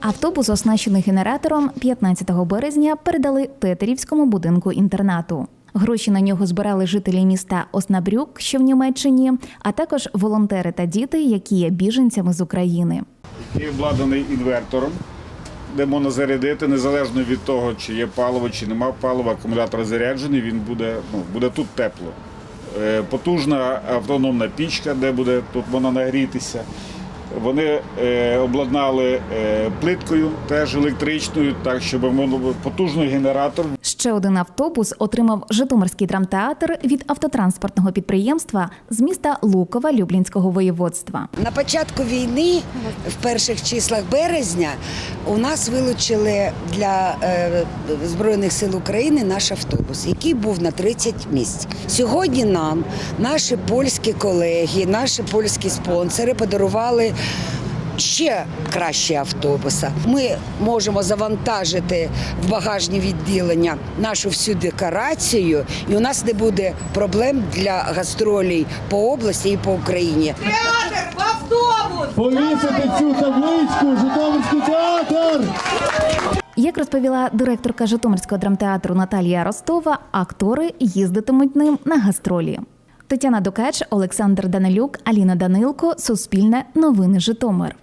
Автобус, оснащений генератором, 15 березня передали Тетерівському будинку інтернату. Гроші на нього збирали жителі міста Оснабрюк, що в Німеччині, а також волонтери та діти, які є біженцями з України. який обладнаний інвертором, де можна зарядити незалежно від того, чи є паливо, чи нема палива, акумулятор заряджений, він буде, ну, буде тут тепло. Е, Потужна автономна пічка, де буде тут можна нагрітися. Вони е, обладнали е, плиткою, теж електричною, так щоб було потужний генератор. Ще один автобус отримав Житомирський драмтеатр від автотранспортного підприємства з міста Лукова Люблінського воєводства. На початку війни, в перших числах березня, у нас вилучили для е, Збройних сил України наш автобус, який був на 30 місць. Сьогодні нам наші польські колеги, наші польські спонсори подарували. Ще кращі автобуси. Ми можемо завантажити в багажні відділення нашу всю декорацію, і у нас не буде проблем для гастролей по області і по Україні. Театр в автобус! Повісити цю табличку театр! Як розповіла директорка Житомирського драмтеатру Наталія Ростова, актори їздитимуть ним на гастролі. Тетяна Дукач, Олександр Данилюк, Аліна Данилко, Суспільне, Новини Житомир.